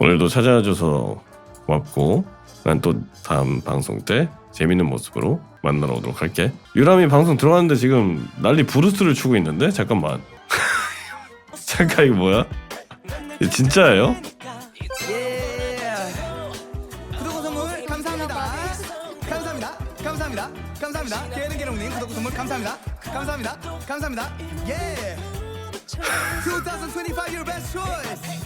오늘도 찾아와줘서 고맙고 난 또 다음 방송 때 재밌는 모습으로 만나러 오도록 할게 유람이 방송 들어왔는데 지금 난리 부르스를 추고 있는데 잠깐만 잠깐 이거 뭐야? 진짜예요? 예. 구독 선물 감사합니다. 감사합니다. 감사합니다. 감사합니다. 개는개롱님 구독 선물 감사합니다. 감사합니다. 감사합니다. 예. 2025 your best choice.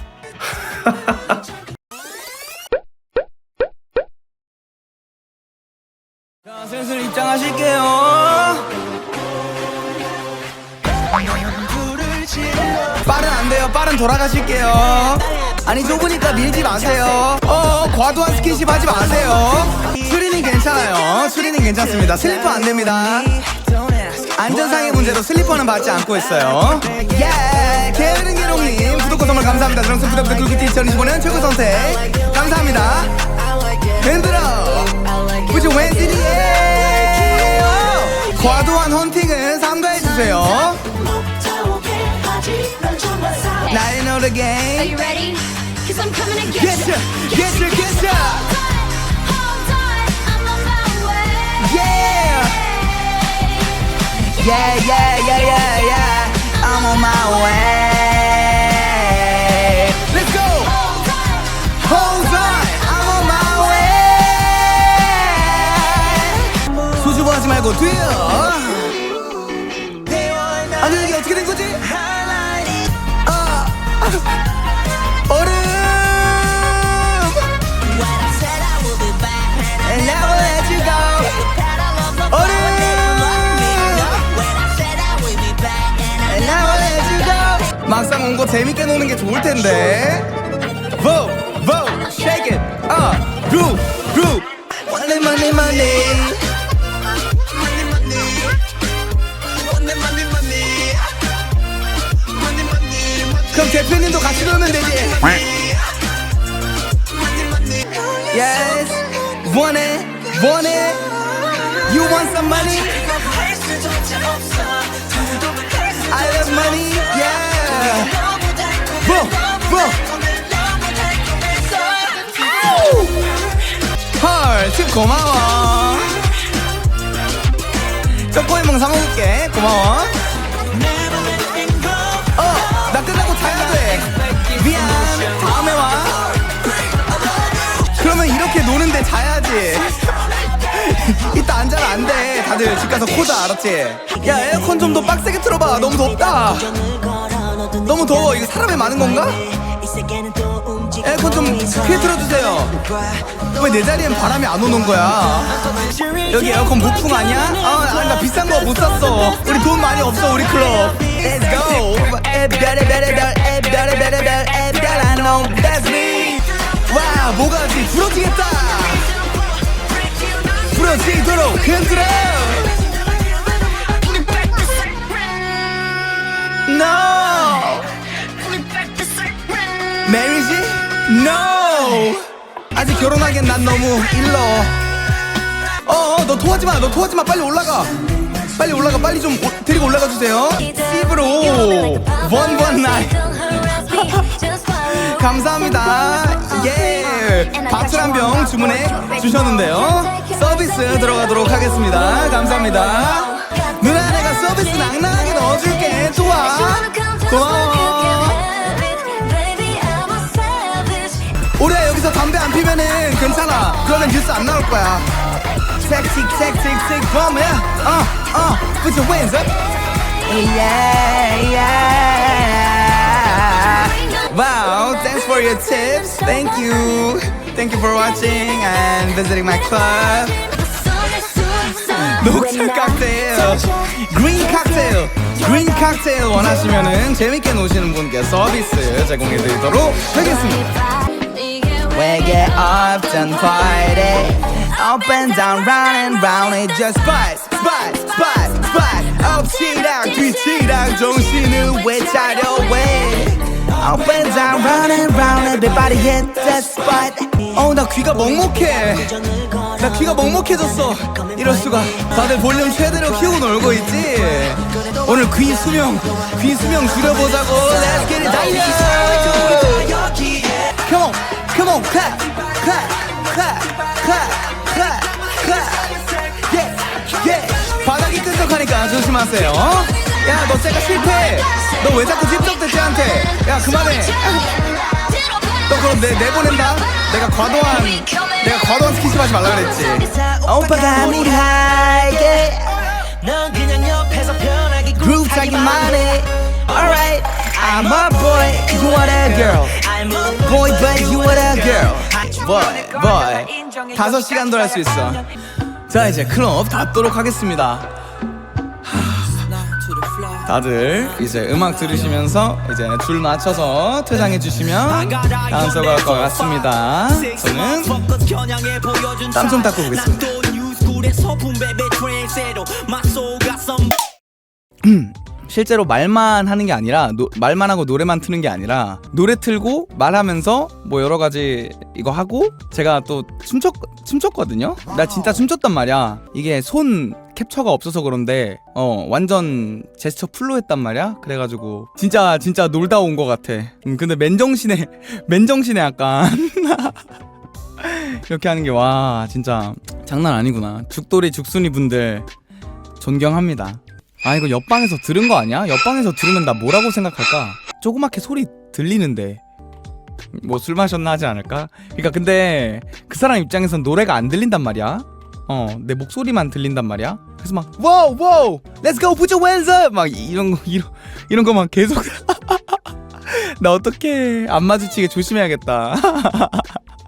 빠른 돌아가실게요. 아니 좁으니까 밀지 마세요. 어 과도한 스킨십 하지 마세요. 수리는 괜찮아요. 수리는 괜찮습니다. 슬리퍼 안 됩니다. 안전상의 문제로 슬리퍼는 받지 않고 있어요. 예, 게으른 기롱님 구독과 선물 감사합니다. 드렁스 부담부터 굴기티 2025년 최고 선택 감사합니다. 흔들어, The Are game. you ready? Cause I'm coming to get Get you. ya, get ya, get ya. Hold on, I'm on my way. Yeah, yeah, yeah, yeah, yeah, yeah. I'm on my way. Let's go. Hold on, I'm on my way. 수줍어 하지 말고 뛰어. 막상 온 거 재밌게 노는 게 좋을 텐데. Vote, vote, shake it, uh, groove, groove. Money, money, money. 그럼 대표님도 같이 놀면 되지. Yes, want it, want it. You want some money? I love money, yeah. Boom, boom. 헐, 팁 고마워. 초코이몽 사먹을게. 고마워. 어, 나 끝나고 자야 돼. 미안. 다음에 와. 그러면 이렇게 노는데 자야지. 이따 안 자면 안 돼. 다들 집 가서 코자 알았지? 야 에어컨 좀 더 빡세게 틀어봐. 너무 덥다. 너무 더워. 이거 사람이 많은 건가? 에어컨 좀 크게 틀어주세요. 왜 내 자리엔 바람이 안 오는 거야? 여기 에어컨 무풍 아니야? 어, 아니, 나 비싼 거 못 샀어. 우리 돈 많이 없어, 우리 클럽. Let's go. 와, 뭐가 지? 부러지겠다. 부러지도록 흔들어. 아직 결혼하기엔 난 너무 일러. 어, 어, 너 토하지 마. 너 토하지 마. 빨리 올라가. 빨리 올라가. 빨리 좀 오- 데리고 올라가 주세요. 씹으로 원원 나이. 감사합니다. 예. 밥술 한 병 주문해 주셨는데요. 서비스 들어가도록 하겠습니다. 감사합니다. 누나 내가 서비스 낭낭하게 넣어줄게. 좋아. 고마워. 담배 안 피면은 괜찮아. 그러면 뉴스 안 나올 거야. 섹시 섹시 섹시 범이야. 어, 어. Put your hands up. Yeah, yeah. Wow, thanks for your tips. Thank you. Thank you for watching and visiting my club. 녹차 칵테일, 그린 칵테일, 그린 칵테일 원하시면은 재밌게 노시는 분께 서비스 제공해 드리도록 하겠습니다. We get up and it Up and down, round and round it Just spot, spot, spot, spot 엎치락 뒤치락 정신을 왜 차려 왜 Up and down, round and round Everybody hit that spot 어나 귀가 먹먹해 나 귀가 먹먹해졌어 이럴 수가 다들 볼륨 최대로 키우고 놀고 있지 오늘 귀 수명 귀 수명 줄여보자고 Let's get it 달려 Come on Come on, clap, clap, clap, clap, clap, clap. Yeah, yeah. 바닥이 끈적하니까 조심하세요. 야, 너 쟤가 실패. 너 왜 자꾸 찝쩍대 쟤한테? 야, 그만해. 너 그럼 내 내보낸다. 내가 과도한 내가 과도한 스킨십 하지 말라 그랬지. 오빠가 네가 알게 넌 그냥 옆에서 편하게 그룹 자기만 해. Alright, I'm a boy, you are a girl. Boy, but you are a girl. Boy, boy. 다섯 시간도 할수 있어. 자, 이제 클럽 닫도록 하겠습니다. 다들 이제 음악 들으시면서 이제 줄 맞춰서 퇴장해 주시면 다음 것 같습니다. 저는 땀 좀 닦고 오겠습니다. 실제로 말만 하는 게 아니라 노- 말만 하고 노래만 트는 게 아니라 노래 틀고 말하면서 뭐 여러 가지 이거 하고 제가 또 춤췄 춤췄거든요. 나 진짜 춤췄단 말이야. 이게 손 캡처가 없어서 그런데 어 완전 제스처 풀로 했단 말이야. 그래가지고 진짜 진짜 놀다 온 것 같아. 음, 근데 맨정신에 맨정신에 약간 이렇게 하는 게 와 진짜 장난 아니구나. 죽돌이 죽순이 분들 존경합니다. 아 이거 옆방에서 들은 거 아니야? 옆방에서 들으면 나 뭐라고 생각할까? 조그맣게 소리 들리는데 뭐 술 마셨나 하지 않을까? 그러니까 근데 그 사람 입장에선 노래가 안 들린단 말이야. 어 내 목소리만 들린단 말이야. 그래서 막 와우 와우 let's go put your hands up 막 이런 거 이런 이런 거만 계속 나 어떻게 안 마주치게 조심해야겠다.